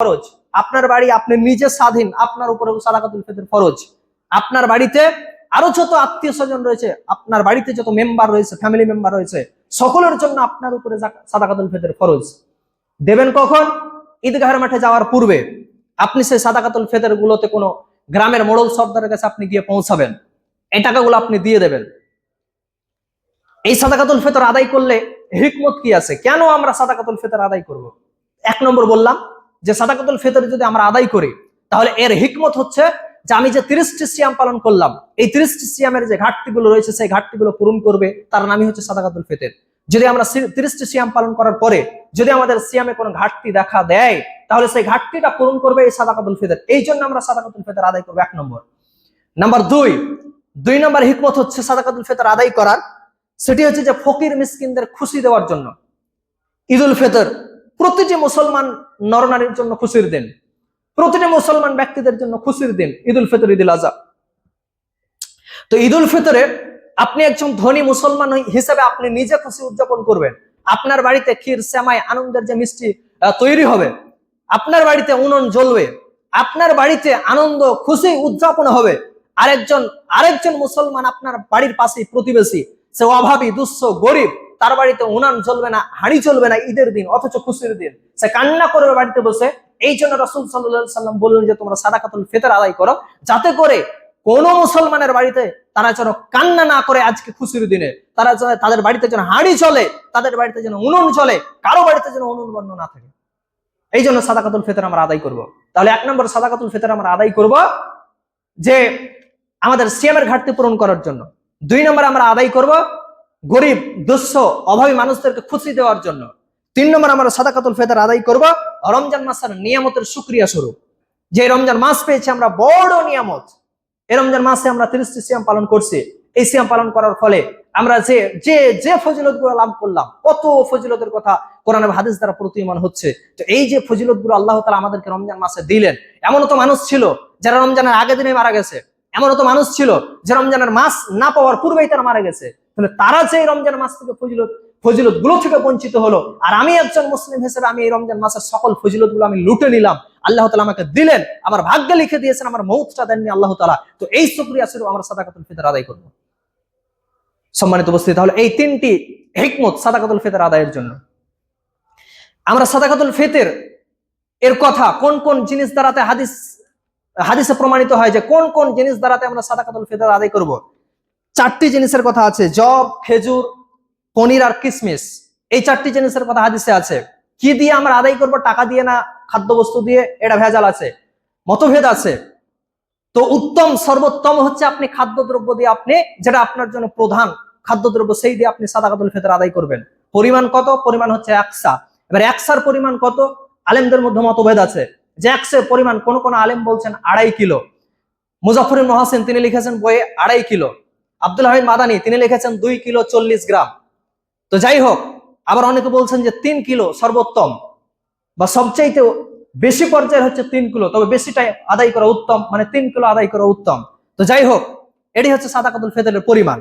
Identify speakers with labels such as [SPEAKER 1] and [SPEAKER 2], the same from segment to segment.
[SPEAKER 1] ফরজ। আপনার বাড়ি আপনি নিজে স্বাধীন, আপনার উপরে সাদাকাতুল ফিতর ফরজ। আপনার বাড়িতে আরও যত আত্মীয় স্বজন রয়েছে, আপনার বাড়িতে যত মেম্বার রয়েছে ফ্যামিলি মেম্বার রয়েছে, সকলের জন্য আপনার উপরে সাদাকাতুল ফিতর ফরজ। দেবেন কখন? ঈদগাহের মাঠে যাওয়ার পূর্বে। আপনি সেই সাদাকাতুল ফেতের গুলোতে কোনো গ্রামের মোড়ল সর্দারের কাছে আপনি গিয়ে পৌঁছাবেন। এই টাকাগুলো আপনি দিয়ে দেবেন। এই সাদাকাতুল ফেতর আদায় করলে হিকমত কি আছে? কেন আমরা সাদাকাতুল ফেতর আদায় করব? এক নম্বর বললাম যে সাদাকাতুল ফেতর যদি আমরা আদায় করি, তাহলে এর হিকমত হচ্ছে যে আমি যে তিরিশটি সিয়াম পালন করলাম, এই তিরিশটি সিয়ামের যে ঘাটতিগুলো রয়েছে, সেই ঘাটতিগুলো পূরণ করবে, তার নামই হচ্ছে সাদাকাতুল ফেতের। যদি আমরা তিরিশটি সিয়াম পালন করার পরে যদি আমাদের সিয়ামে কোনো ঘাটতি দেখা দেয়, তাহলে সেই ঘাটতিটা পূরণ করবে এই সাদাকাতুল ফেতর। এই জন্য আমরা সাদাকাতুল ফেতর আদায় করব এক নম্বর। নাম্বার দুই দুই নম্বর হিকমত হচ্ছে সাদাকাতুল ফেতর আদায় করার, সেটি হচ্ছে যে ফকির মিসকিনদের খুশি দেওয়ার জন্য। ঈদুল ফেতর প্রতিটি মুসলমান নরনারীর জন্য খুশির দিন। প্রতিটি মুসলমান ব্যক্তিদের জন্য খুশির দিন, ঈদুল ফেতর, ঈদুল আজহা। তো ঈদুল ফিতরে আপনি একজন ধনী মুসলমান হিসেবে আপনি নিজে খুশি উদযাপন করবেন। আপনার বাড়িতে ক্ষীর শ্যামাই আনন্দের যে মিষ্টি তৈরি হবে, আপনার বাড়িতে উনুন জ্বলবে, আপনার বাড়িতে আনন্দ, খুশি উদযাপন হবে। আরেকজন আরেকজন মুসলমান আপনার বাড়ির পাশেই প্রতিবেশী, সে অভাবী দুঃস্থ গরিব তার বাড়িতে উনান চলবে না, হাঁড়ি চলবে না ঈদের দিন, অথচ খুশির দিন। সে কান্না করবে বাড়িতে বসে, এই জন্য রসুল সাল্লাহ সাল্লাম বললেন যে, তোমরা সাদাকাতুল ফেতর আদায় করো, যাতে করে কোন মুসলমানের বাড়িতে তারা যেন কান্না না করে আজকে খুশির দিনে। তারা যেন, তাদের বাড়িতে যেন হাঁড়ি চলে, তাদের বাড়িতে যেন উনুন চলে, কারও বাড়িতে যেন উনুন বন্য না থাকে। এই জন্য সাদাকাতুল ফেতর আমরা আদায় করব। তাহলে এক নম্বর সাদাকাতুল ফেতর আমরা আদায় করব যে, আমাদের সিএমের ঘাটতি পূরণ করার জন্য। দুই নম্বর আমরা আদায় করব গরিব, দুঃস্থ, অভাবী মানুষদেরকে খুশি দেওয়ার জন্য। তিন নম্বর, আমরা সাদাকাতুল ফেতর আদায় করব। রমজান মাসের নিয়ামতের সুক্রিয়া স্বরূপ। যে রমজান মাস পেয়েছি আমরা বড় নিয়ামত। এই রমজান মাসে আমরা তিরিশটি সিয়াম পালন করছি। এই সিয়াম পালন করার ফলে আমরা যে যে যে ফজিলতগুলো লাভ করলাম, কত ফজিলতের কথা কোরআন হাদিস দ্বারা প্রতীয়মান হচ্ছে। তো এই যে ফজিলতগুলো আল্লাহ তালা আমাদেরকে রমজান মাসে দিলেন, এমনও তো মানুষ ছিল যারা রমজানের আগের দিনে মারা গেছে। এমনও তো মানুষ ছিল যে রমজানের মাস না পাওয়ার পূর্বেই তারা মারা গেছে। তাহলে তারা যে রমজান মাস থেকে ফজিলত ফজিলতগুলো থেকে বঞ্চিত হলো, আর আমি একজন মুসলিম হিসেবে আমি এই রমজান মাসের সকল ফজিলতগুলো আমি লুটে নিলাম, আল্লাহ তালা আমাকে দিলেন, আমার ভাগ্যে লিখে দিয়েছেন, আমার মৌতটা দেননি আল্লাহ তালা তো এই শুক্রিয়া স্বরূপ আমরা সাদাকাতুল ফিতর আদায় করব। সম্মানিত উপস্থিত, তাহলে এই তিনটি হিকমত সাদাকাতুল ফিতর আদায়ের জন্য। আমরা সাদাকাতুল ফিতর এর কথা কোন কোন জিনিস দ্বারাতে হাদিস, হাদিসে প্রমাণিত হয় যে কোন কোন জিনিস দ্বারাতে আমরা সাদাকাতুল ফিতর আদায় করব? চারটি জিনিসের কথা আছে, জব, খেজুর, পনির আর কিসমিস। এই চারটি জিনিসের কথা হাদিসে আছে। কি দিয়ে আমরা আদায় করব, টাকা দিয়ে না খাদ্যবস্তু দিয়ে? এটা ভেজাল আছে। মতভেদ আছে। তো উত্তম, সর্বোত্তম হচ্ছে আপনি খাদ্যদ্রব্য দিয়ে আপনি, যেটা আপনার জন্য প্রধান খাদ্যদ্রব্য, সেই দিয়ে আপনি সাদাকাতুল ফিতর আদায় করবেন। পরিমাণ কত? পরিমাণ হচ্ছে একসা এবার একসার পরিমাণ কত? আলেমদের মধ্যে মতভেদ আছে। যে একসের পরিমাণ, কোন কোন আলেম বলছেন আড়াই কিলো। মুজাফর মহাসেন তিনি লিখেছেন বইয়ে আড়াই কিলো। আব্দুল হামিদ মাদানি, তিনি লিখেছেন দুই কিলো চল্লিশ গ্রাম। তো যাই হোক, আবার অনেকে বলছেন যে তিন কিলো সর্বোত্তম, বা সবচাইতে বেশি পর্যায়ের হচ্ছে তিন কিলো, তবে বেশিটাই আদায় করা উত্তম মানে তিন কিলো আদায় করা উত্তম। তো যাই হোক এটি হচ্ছে সাদাকাতুল ফেতরের পরিমাণ।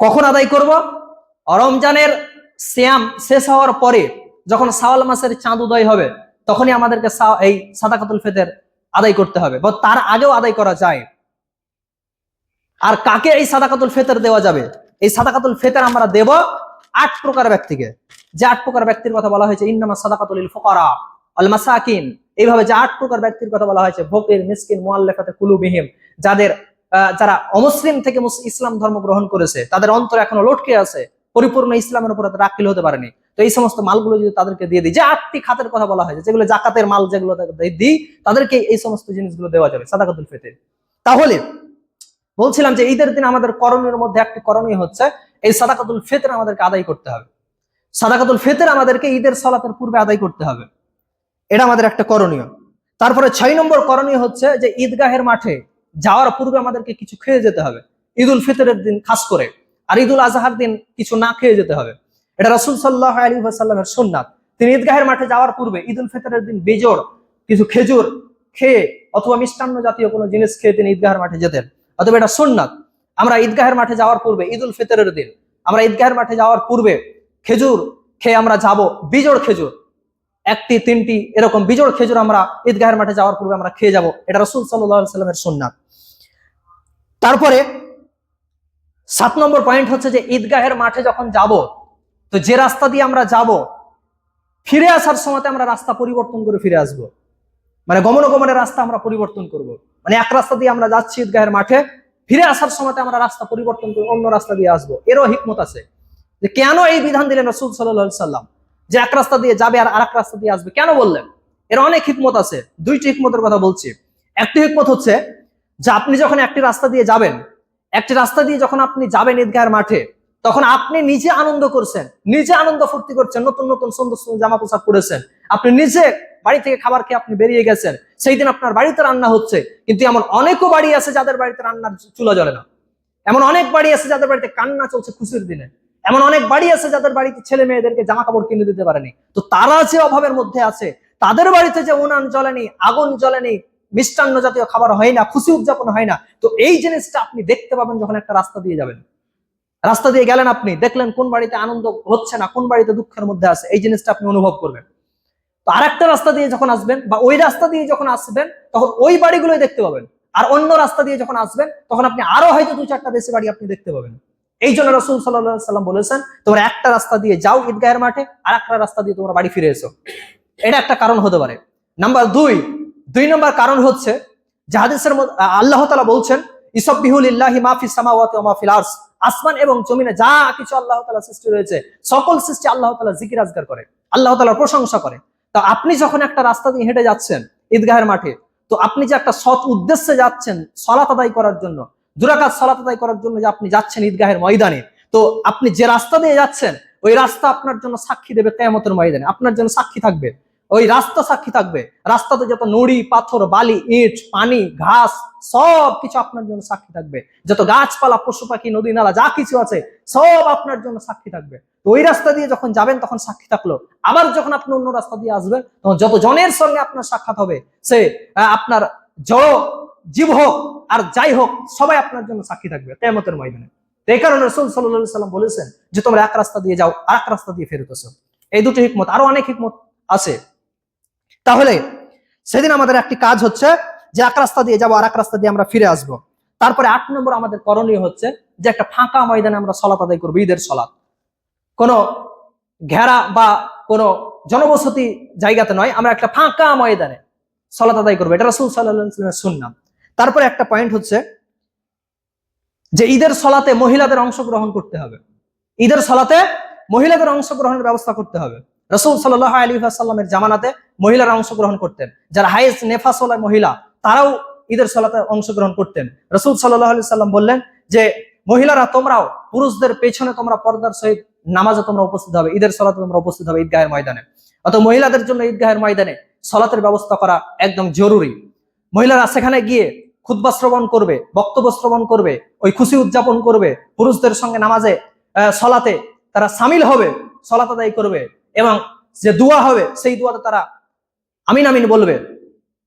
[SPEAKER 1] কখন আদায় করব? রমজানের শ্যাম শেষ হওয়ার পরে, যখন সাওয়াল মাসের চাঁদ উদয় হবে, তখনই আমাদেরকে এই সাদাকাতুল ফেতের আদায় করতে হবে, বা তার আগেও আদায় করা যায়। আর কাকে এই সাদাকাতুল ফেতর দেওয়া যাবে? এই সাদাকাতুল ফেতর আমরা দেব আট প্রকার ব্যক্তিকে। যে আট প্রকার ব্যক্তির কথা বলা হয়েছে, ইন্নামা সাদাকাতুল ফকরা আল মাসাকিন। এইভাবে যে আট প্রকার ব্যক্তির কথা বলা হয়েছে ভোকের মিসকিন মোয়াল্লেফাতে কুলুবিহিম, যাদের যারা অমুসলিম থেকে ইসলাম ধর্ম গ্রহণ করেছে, তাদের অন্তর এখনও লটকে আছে, পরিপূর্ণ ইসলামের উপর আকিল হতে পারেনি। তো এই সমস্ত মালগুলো যদি তাদেরকে দিয়ে দিই, যে আটটি খাতের কথা বলা হয়েছে, যেগুলো জাকাতের মাল যেগুলো দিই, তাদেরকে এই সমস্ত জিনিসগুলো দেওয়া যাবে, সাদাকাতুল ফেতের। তাহলে বলছিলাম যে ঈদের দিন আমাদের করণীয় মধ্যে একটি করণীয় হচ্ছে এই সাদাকাতুল ফেতের আমাদেরকে আদায় করতে হবে। সাদাকাতুল ফেতের আমাদেরকে ঈদের সলাতের পূর্বে আদায় করতে হবে। এটা আমাদের একটা করণীয়। তারপরে ছয় নম্বর করণীয় হচ্ছে যে ঈদগাহের মাঠে যাওয়ার পূর্বে আমাদেরকে কিছু খেয়ে যেতে হবে। ঈদ উল ফিতরের দিন খাস করে। আর ঈদ উল আজহার দিন কিছু না খেয়ে যেতে হবে। এটা রসুল সাল্লাহ আলী সাল্লামের সুন্নাত। তিনি ঈদগাহের মাঠে যাওয়ার পূর্বে ঈদ উল ফিতরের দিন বেজোড়, কিছু খেজুর খেয়ে অথবা মিষ্টান্ন জাতীয় কোনো জিনিস খেয়ে তিনি ঈদগাহের মাঠে যেতেন। অথবা এটা সুন্নাত। আমরা ঈদগাহের মাঠে যাওয়ার পূর্বে ঈদ উল ফিতরের দিন, আমরা ঈদগাহের মাঠে যাওয়ার পূর্বে খেজুর খেয়ে আমরা যাব বিজোড় খেজুর। একটি, তিনটি, এরকম বিজোড় খেজুর আমরা ঈদগাহের মাঠে যাওয়ার পূর্বে আমরা খেয়ে যাব। এটা রসুল সাল্লাহ সাল্লামের সুন্নাত। তারপরে সাত নম্বর পয়েন্ট হচ্ছে যে ঈদগাহের মাঠে যখন যাব, তো যে রাস্তা দিয়ে আমরা যাব, ফিরে আসার সময় আমরা রাস্তা পরিবর্তন করে ফিরে আসব। মানে গমনগমনের রাস্তা আমরা পরিবর্তন করব। মানে এক রাস্তা দিয়ে আমরা যাচ্ছি ঈদগাহের মাঠে, ফিরে আসার সময় আমরা রাস্তা পরিবর্তন করে অন্য রাস্তা দিয়ে আসব। এরও হিকমত আছে যে কেন এই বিধান দিলেন রসুল সাল্লাম যে এক রাস্তা দিয়ে যাবে আর আরেক রাস্তা দিয়ে আসবে, কেন বললেন? এর অনেক হিকমত আছে, দুইটি হিকমতের কথা বলছি। একটি হিকমত হচ্ছে যে আপনি যখন একটি রাস্তা দিয়ে যাবেন, একটি রাস্তা দিয়ে যখন আপনি যাবেন ঈদগাহের মাঠে, তখন আপনি নিজে আনন্দ করছেন, নিজে আনন্দ ফুর্তি করছেন, নতুন নতুন সুন্দর সুন্দর জামা পোশাক পরেছেন। আপনি নিজে বাড়ি থেকে খাবার খেয়ে আপনি বেরিয়ে গেছেন, সেই দিন আপনার বাড়িতে রান্না হচ্ছে। কিন্তু এমন অনেকও বাড়ি আছে যাদের বাড়িতে রান্নার চুলা জ্বলে না। এমন অনেক বাড়ি আছে যাদের বাড়িতে কান্না চলছে খুশির দিনে। এমন অনেক বাড়ি আছে যাদের বাড়িতে ছেলে মেয়েদেরকে জামা কাপড় কিনে দিতে পারেনি। তো তারা যে অভাবের মধ্যে আছে, তাদের বাড়িতে যে উনান জ্বলেনি, আগুন জ্বলেনি, মিষ্টান্ন জাতীয় খাবার হয় না, খুশি উদযাপন হয় না, তো এই জিনিসটা আপনি দেখতে পাবেন যখন একটা রাস্তা দিয়ে যাবেন। রাস্তা দিয়ে গেলেন আপনি, দেখলেন কোন বাড়িতে আনন্দ হচ্ছে না, কোন বাড়িতে দুঃখের মধ্যে আছে, এই জিনিসটা আপনি অনুভব করবেন। তো আরেকটা রাস্তা দিয়ে যখন আসবেন বা ওই রাস্তা দিয়ে যখন আসবেন, তখন ওই বাড়িগুলোই দেখতে পাবেন। আর অন্য রাস্তা দিয়ে যখন আসবেন, তখন আপনি আরও হয়তো দু চারটা বেশি বাড়ি আপনি দেখতে পাবেন। এই জন্য রসুল সাল্লাম বলেছেন, তোমরা একটা রাস্তা দিয়ে যাও ঈদগাহের মাঠে, আর একটা রাস্তা দিয়ে তোমরা বাড়ি ফিরে এসো। এটা একটা কারণ হতে পারে। নাম্বার দুই দুই নম্বর কারণ হচ্ছে জাহাদিসের আল্লাহ তালা বলছেন ইসবিহুল ইল্লাহি মাফি সামাওয়াতি আসমান এবং জমিনে যা কিছু আল্লাহ তালা সৃষ্টি রয়েছে, সকল সৃষ্টি আল্লাহ তালা জিকির আজগার করে, আল্লাহ তালার প্রশংসা করে। তো আপনি যখন একটা রাস্তা দিয়ে হেঁটে যাচ্ছেন ঈদগাহের মাঠে, তো আপনি যে একটা সৎ উদ্দেশ্যে যাচ্ছেন সলাত আদায় করার জন্য, দুরাকাত সলাত আদায় করার জন্য যে আপনি যাচ্ছেন ঈদগাহের ময়দানে, তো আপনি যে রাস্তা দিয়ে যাচ্ছেন, ওই রাস্তা আপনার জন্য সাক্ষী দেবে কেয়ামতের ময়দানে, আপনার জন্য সাক্ষী থাকবে। ওই রাস্তা সাক্ষী থাকবে। রাস্তাতে যত নুড়ি, পাথর, বালি, ইট, পানি, ঘাস, সব কিছু আপনার জন্য সাক্ষী থাকবে। যত গাছপালা, পশু পাখি, নদী, নালা, যা কিছু আছে, সব আপনার জন্য সাক্ষী থাকবে। তো ওই রাস্তা দিয়ে যখন যাবেন, তখন সাক্ষী থাকল। আবার যখন আপনি অন্য রাস্তা দিয়ে আসবেন, তখন যত জনের সঙ্গে আপনার সাক্ষাৎ হবে, সে আপনার জড়, জীব হোক আর যাই হোক, সবাই আপনার জন্য সাক্ষী থাকবে কেমতের ময়দানে। এই কারণে রসুল সাল্লাহ সাল্লাম বলেছেন যে, তোমরা এক রাস্তা দিয়ে যাও আর এক রাস্তা দিয়ে ফেরত আসো এই দুটো হিকমত, আরও অনেক হিকমত আছে। তাহলে সেদিন আমাদের একটি কাজ হচ্ছে যে এক রাস্তা দিয়ে যাব আর এক রাস্তা দিয়ে আমরা ফিরে আসব। তারপরে আট নম্বর আমাদের করণীয় হচ্ছে যে একটা ফাঁকা ময়দানে আমরা সলাত আদায় করব, ঈদের সলাত কোনো ঘেরা বা কোনো জনবসতি জায়গাতে নয়, আমরা একটা ফাঁকা ময়দানে সলাত আদায় করব। এটা রসুল সাল্লাহ শুনলাম তারপরে একটা পয়েন্ট হচ্ছে যে ঈদের সলাতে মহিলাদের অংশগ্রহণ করতে হবে। ঈদের সলাতে মহিলাদের অংশগ্রহণের ব্যবস্থা করতে হবে। রসুল সাল্লাহ আলী সাল্লামের জামানাতে মহিলারা অংশগ্রহণ করতেন। যারা হাইস নেফাসলা মহিলা, তারাও ঈদের সলাতে অংশগ্রহণ করতেন। রসুল সাল্লাহ আলি সাল্লাম বললেন যে, মহিলারা তোমরাও, পুরুষদের পেছনে তোমরা পর্দার সহিত নামাজে তোমরা উপস্থিত হবে, ঈদের সলাতে তোমরা উপস্থিত হবে ঈদগাহের ময়দানে। অত মহিলাদের জন্য ঈদগাহের ময়দানে সলাতের ব্যবস্থা করা একদম জরুরি। মহিলারা সেখানে গিয়ে খুদ্া শ্রবণ করবে, বক্তব্য শ্রবণ করবে, ওই খুশি উদযাপন করবে, পুরুষদের সঙ্গে নামাজে সলাতে তারা সামিল হবে, সলাত আদায় করবে। এবং যে দোয়া হবে, সেই দোয়াতে তারা আমিন আমিন বলবে।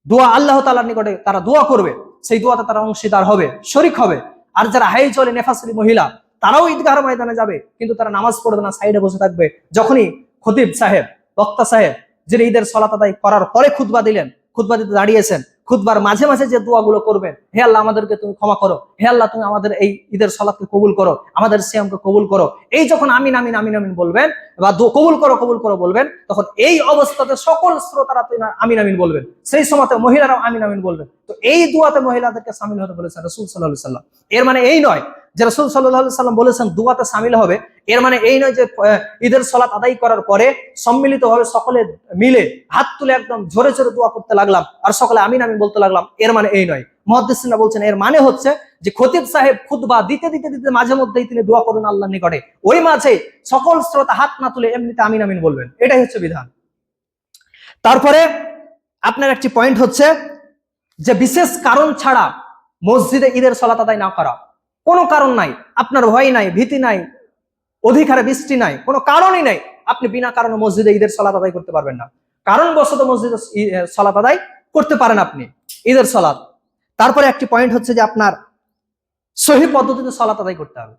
[SPEAKER 1] দোয়া আল্লাহ তালার নিকটে তারা দোয়া করবে, সেই দোয়াতে তারা অংশীদার হবে, শরিক হবে। আর যারা হাই চলে নেফাসলি মহিলা, তারাও ঈদগাহ ময়দানে যাবে, কিন্তু তারা নামাজ পড়বে না, সাইডে বসে থাকবে। যখনই খতিব সাহেব, বক্তা সাহেব, যিনি ঈদের সলাত আদায় করার পরে খুদবা দিলেন খুদবা দিতে দাঁড়িয়েছেন খুতবার মাঝে মাঝে যে দোয়াগুলো করবেন, হে আল্লাহ আমাদেরকে তুমি ক্ষমা করো, হে আল্লাহ তুমি আমাদের এই ঈদের সলাপকে কবুল করো, আমাদের শ্যামকে কবুল করো। এই যখন আমিন আমিন আমিন আমিন বলবেন, বা কবুল করো কবুল করো বলবেন, তখন এই অবস্থাতে সকল শ্রোতারা আমিন আমিন বলবেন। সেই সময়তে মহিলারাও আমিন আমিন বলবেন। তো এই দোয়াতে মহিলাদেরকে সামিল হতে বলেছেন রসুল সাল্লাহ সাল্লাম এর মানে এই নয় যে রসুল সাল্লাহ সাল্লাম বলেছেন, দুয়াতে সামিল হবে। এর মানে এই নয় যে ঈদের সলাত আদায় করার পরে সম্মিলিত ভাবে সকলে মিলে হাত তুলে একদম ঝরে ঝরে দোয়া করতে লাগলাম, আর সকলে আমিন আমিন বলতে লাগলাম, এর মানে এই নয়। মহাদিসিনা বলছেন, এর মানে হচ্ছে যে খতিব সাহেব খুতবা দিতে দিতে দিতে মাঝে মধ্যেই তিনি দোয়া করুন আল্লাহ নিকটে। ওই মাঝে সকল শ্রোতা হাত না তুলে এমনিতে আমিন আমিন বলবেন। এটাই হচ্ছে বিধান। তারপরে আপনার একটি পয়েন্ট হচ্ছে যে, বিশেষ কারণ ছাড়া মসজিদে ঈদের সলাত আদায় না করা। কোনো কারণ নাই, আপনার ভয় নাই, ভীতি নাই, অধিকারে বৃষ্টি নাই, কোনো কারণই নাই। আপনি বিনা কারণে মসজিদে ঈদের সলাত আদায় করতে পারবেন না। কারণ কারণবশত মসজিদে সলাত আদায় করতে পারেন আপনি, ঈদের সলাত। তারপরে একটি পয়েন্ট হচ্ছে যে আপনার সহি পদ্ধতিতে সলাত আদায় করতে হবে।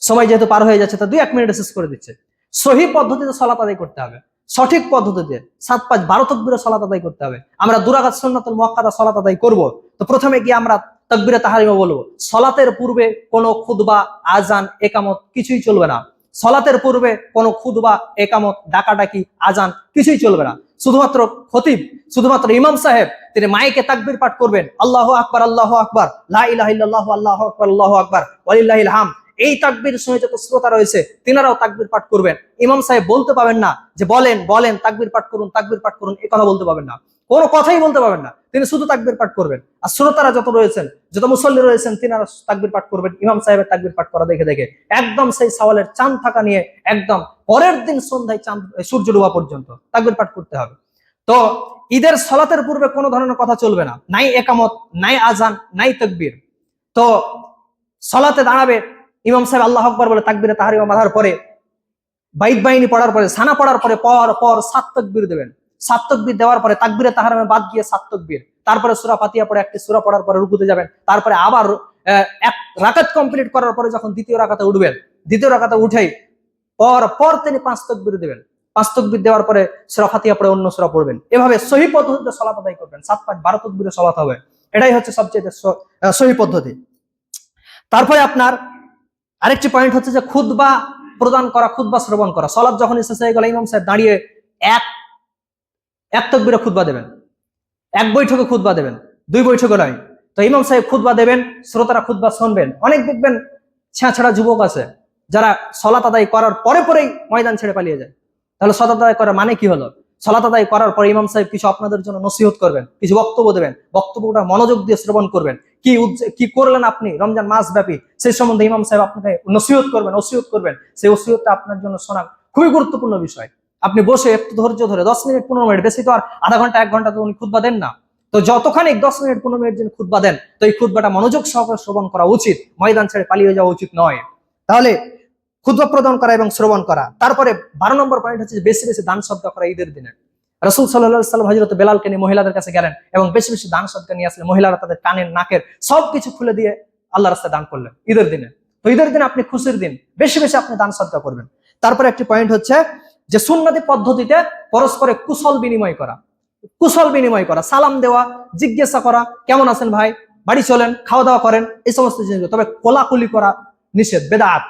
[SPEAKER 1] সময় যেহেতু পার হয়ে যাচ্ছে, তা দুই এক মিনিট শেষ করে দিচ্ছে। সহি পদ্ধতিতে সলাত আদায় করতে হবে। সঠিক পদ্ধতিতে সাত পাঁচ বারো তকবিরে সলাত আদায় করতে হবে। আমরা দুরাগাত সন্ন্যতুল মক্কাদা সলাত আদায় করব। তো প্রথমে গিয়ে আমরা তকবিরে তাহারিমা বলব, সলাতের পূর্বে কোনো খুদবা আজান একামত কিছুই চলবে না। সলাতের পূর্বে কোনো খুদবা একামত, ডাকাডাকি আজান কিছুই চলবে না। শুধুমাত্র খতিব, শুধুমাত্র ইমাম সাহেব, তিনি মাইকে তাকবির পাঠ করবেন, আল্লাহ আকবার আল্লাহ আকবার, লা ইলাহা ইল্লাল্লাহু, আল্লাহু আকবার, আল্লাহু ওয়ালিল্লাহিল হাম এই তাকবির শুনে যত শ্রোতা রয়েছে, তিনারাও তাকবির পাঠ করবেন। ইমাম সাহেব বলতে পাবেন না যে, বলেন বলেন, তাকবির পাঠ করুন, তাকবির পাঠ করুন, এ কথা বলতে পাবেন না। কোনো কথাই বলতে পারবেন না। তিনি শুধু তাকবির পাঠ করবেন। আর শ্রোতারা যত রয়েছেন, যত মুসল্লি রয়েছেন, তিনারা তাকবির পাঠ করবেন। ইমাম সাহেবের তাকবির পাঠ করা দেখে দেখে একদম সেই সওয়ালের চাঁদ থাকা নিয়ে একদম পরের দিন সন্ধ্যায় চাঁদ সূর্য ডোবা পর্যন্ত তাকবির পাঠ করতে হবে। তো ঈদের সলাতের পূর্বে কোনো ধরনের কথা চলবে না। নাই একামত, নাই আজান, নাই তকবির। তো সলাতে দাঁড়াবে ইমাম সাহেব আল্লাহ আকবর বলে তাকবিরে তাহারিমা বাঁধার পরে বাইক বাহিনী পড়ার পরে, সানা পড়ার পরে পর পর সাত তকবির দেবেন। সাত দেওয়ার পরে তাকবিরে তাহারিমা বাদ গিয়ে সাত তারপরে সুরা পাতিয়া পরে একটি সুরা পড়ার পরে রুকুতে যাবেন। তারপরে আবার এক রাকাত কমপ্লিট করার পরে যখন দ্বিতীয় রাকাতে উঠবেন, দ্বিতীয় রাকাতে উঠেই পর পর তিনি পাঁচ তকবির দেবেন। পাঁচ তকবির দেওয়ার পরে সুরা ফাতিয়া পরে অন্য সুরা পড়বেন। এভাবে সহি পদ্ধতিতে সলাত আদায় করবেন। সাত পাঁচ বারো তকবিরে সলাত হবে। এটাই হচ্ছে সবচেয়ে সহি পদ্ধতি। তারপরে আপনার আরেকটি পয়েন্ট হচ্ছে যে খুদবা প্রদান করা খুদবা শ্রবণ করা। সলাপ যখন শেষ হয়ে গেল, ইমাম সাহেব দাঁড়িয়ে এক এক তকবিরে খুদবা দেবেন। এক বৈঠকে খুদবা দেবেন। দুই বৈঠকে নয়। তো ইমাম সাহেব খুদবা দেবেন, শ্রোতারা খুদবা শুনবেন। অনেক দেখবেন ছেঁচড়া যুবক আছে, যারা সলাত আদায় করার পরে পরেই ময়দান ছেড়ে পালিয়ে যায়। তাহলে সলাত আদায় করার মানে কি হলো? সলাত আদায় করার পরে ইমাম সাহেব কিছু আপনাদের জন্য নসিহত করবেন, কিছু বক্তব্য দেবেন। বক্তব্যটা মনোযোগ দিয়ে শ্রবণ করবেন। কি কি করলেন আপনি রমজান মাস ব্যাপী সেই সম্বন্ধে ইমাম সাহেব আপনাকে নসিহত করবেন ওসিয়ত করবেন। সেই ওসিয়তটা আপনার জন্য শোনা খুবই গুরুত্বপূর্ণ বিষয়। আপনি বসে একটু ধৈর্য ধরে, দশ মিনিট, পনেরো মিনিট, বেশি তো আর আধা ঘণ্টা, এক ঘণ্টা তো উনি খুদবা দেন না। তো যতখানি দশ মিনিট, পনেরো মিনিট যিনি খুদবা দেন, তো এই খুদবাটা মনোযোগ সহকারে শ্রবণ করা উচিত। ময়দান ছেড়ে পালিয়ে যাওয়া উচিত নয়। তাহলে খুদবা প্রদান করা এবং শ্রবণ করা। তারপরে বারো নম্বর পয়েন্ট হচ্ছে বেশি বেশি দান সদ্গা করা ঈদের দিনে। রসুল সাল্লাহ সাল্লাম হজরত বেলালকে নিয়ে মহিলাদের কাছে গেলেন এবং বেশি বেশি দান সদ্গা নিয়ে আসলেন মহিলারা তাদের কানের, নাকের সবকিছু খুলে দিয়ে আল্লাহ রাস্তায় দান করলেন ঈদের দিনে। তো ঈদের দিনে আপনি খুশির দিন। বেশি বেশি আপনি দান সদ্গা করবেন। তারপরে একটি পয়েন্ট হচ্ছে যে সুন্নতি পদ্ধতিতে পরস্পরে কুশল বিনিময় করা। কুশল বিনিময় করা, সালাম দেওয়া, জিজ্ঞাসা করা, কেমন আছেন ভাই? বাড়ি চলেন খাওয়া দাওয়া করেন, এই সমস্ত জিনিস। তবে কোলাকুলি করা নিষেধ, বেদাত।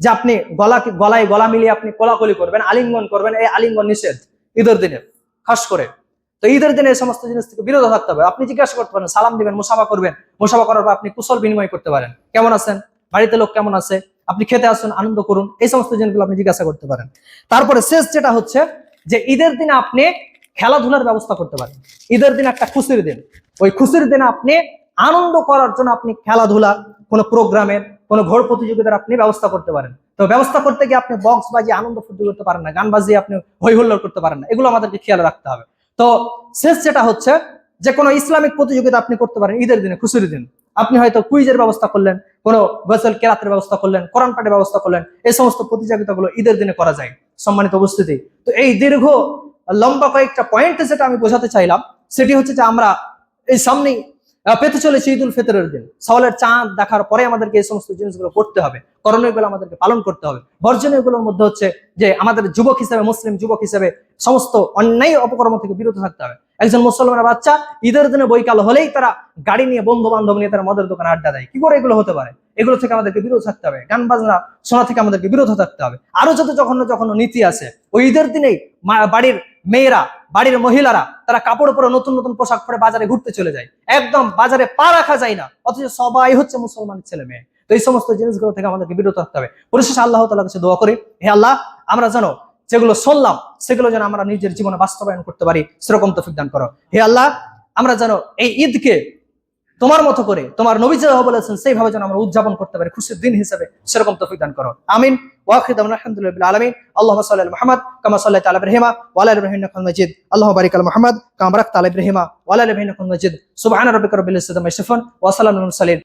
[SPEAKER 1] যে আপনি গলা গলায় গলা মিলিয়ে আপনি কোলাকুলি করবেন, আলিঙ্গন করবেন, এই আলিঙ্গন নিষেধ ঈদের দিনে, খাস করে। তো ঈদের দিনে এই সমস্ত জিনিস থেকে বিরত থাকতে হবে। আপনি জিজ্ঞাসা করতে পারেন, সালাম দিবেন, মুসাফা করবেন, মুসাফা করার পর আপনি কুশল বিনিময় করতে পারেন। কেমন আছেন? বাড়িতে লোক কেমন আছে? আপনি খেতে আসুন, আনন্দ করুন, এই সমস্ত জিনিসগুলো আপনি জিজ্ঞাসা করতে পারেন। তারপরে শেষ যেটা হচ্ছে যে ঈদের দিনে আপনি খেলাধুলার ব্যবস্থা করতে পারেন। ঈদের দিন একটা খুশির দিন। ওই খুশির দিনে আপনি আনন্দ করার জন্য আপনি খেলাধুলা, কোনো প্রোগ্রামের কোনো ঘোর প্রতিযোগিতার আপনি ব্যবস্থা করতে পারেন। তো ব্যবস্থা করতে গিয়ে আপনি বক্স বাজিয়ে আনন্দ ফুর্তি করতে পারেন না, গান বাজিয়ে আপনি হই হুল্লোড় করতে পারেন না, এগুলো আমাদেরকে খেয়াল রাখতে হবে। তো শেষ যেটা হচ্ছে যে কোনো ইসলামিক প্রতিযোগিতা আপনি করতে পারেন ঈদের দিনে, খুশির দিন। আপনি হয়তো কুইজের ব্যবস্থা করলেন, কোনো গজল কেরাতের ব্যবস্থা করলেন, কোরআন পাঠের ব্যবস্থা করলেন, এই সমস্ত প্রতিযোগিতাগুলো ঈদের দিনে করা যায়, সম্মানিত উপস্থিতি। তো এই দীর্ঘ, লম্বা কয়েকটা পয়েন্ট যেটা আমি বোঝাতে চাইলাম, সেটি হচ্ছে যে আমরা এই সামনেই পেতে চলেছি ঈদ উল ফিতরের দিন। সওয়ালের চাঁদ দেখার পরে আমাদেরকে এই সমস্ত জিনিসগুলো করতে হবে করণীয়গুলো আমাদেরকে পালন করতে হবে। বর্জনীয়গুলোর মধ্যে হচ্ছে যে আমাদের যুবক হিসেবে, মুসলিম যুবক হিসেবে সমস্ত অন্যায় অপকর্ম থেকে বিরত থাকতে হবে। একজন মুসলমানের বাচ্চা, ঈদের দিনে বৈকাল হলেই তারা গাড়ি নিয়ে বন্ধু বান্ধব নিয়ে তারা মদের দোকানে আড্ডা দেয়। কি করে এগুলো হতে পারে? এগুলো থেকে আমাদেরকে বিরত থাকতে হবে। গান বাজনা শোনা থেকে আমাদেরকে বিরত থাকতে হবে। আরও যত জঘন্য জঘন্য নীতি আছে, ওই ঈদের দিনেই বাড়ির মেয়েরা, বাড়ির মহিলারা, তারা কাপড় পরে নতুন নতুন পোশাক পরে বাজারে ঘুরতে চলে যায়। একদম বাজারে পা রাখা যায় না। অথচ সবাই হচ্ছে মুসলমানের ছেলে মেয়ে। তো এই সমস্ত জিনিসগুলো থেকে আমাদেরকে বিরত থাকতে হবে। পরিশেষে আল্লাহ তালা কাছে দোয়া করি, হে আল্লাহ, আমরা জানো যেগুলো শুনলাম সেগুলো যেন আমরা নিজের জীবনে বাস্তবায়ন করতে পারি, সেরকম তফিক দান করো। হে আল্লাহ, আমরা যেন এই ঈদকে তোমার মতো করে, তোমার নবী যেভাবে বলেছেন, সেইভাবে যেন আমরা উদযাপন করতে পারি, খুশির দিন হিসেবে, সেরকম তফিক দান করো। আমিন। ওয়াখিদ আলহামদুলিল্লাহ আলমিন। আল্লাহ সাল্লাহ মোহাম্মদ, কামা সাল্লাহ তালা ইব্রাহিমা ওয়ালা ইব্রাহিম মজিদ। আল্লাহ বারিক আল কামরাক তালা ইব্রাহিমা ওয়ালা ইব্রাহিম মজিদ। সুবহান রাব্বিকা রাব্বিল ইজ্জাতি আম্মা ইয়াসিফুন ওয়া সালামুন আলাল মুরসালিন।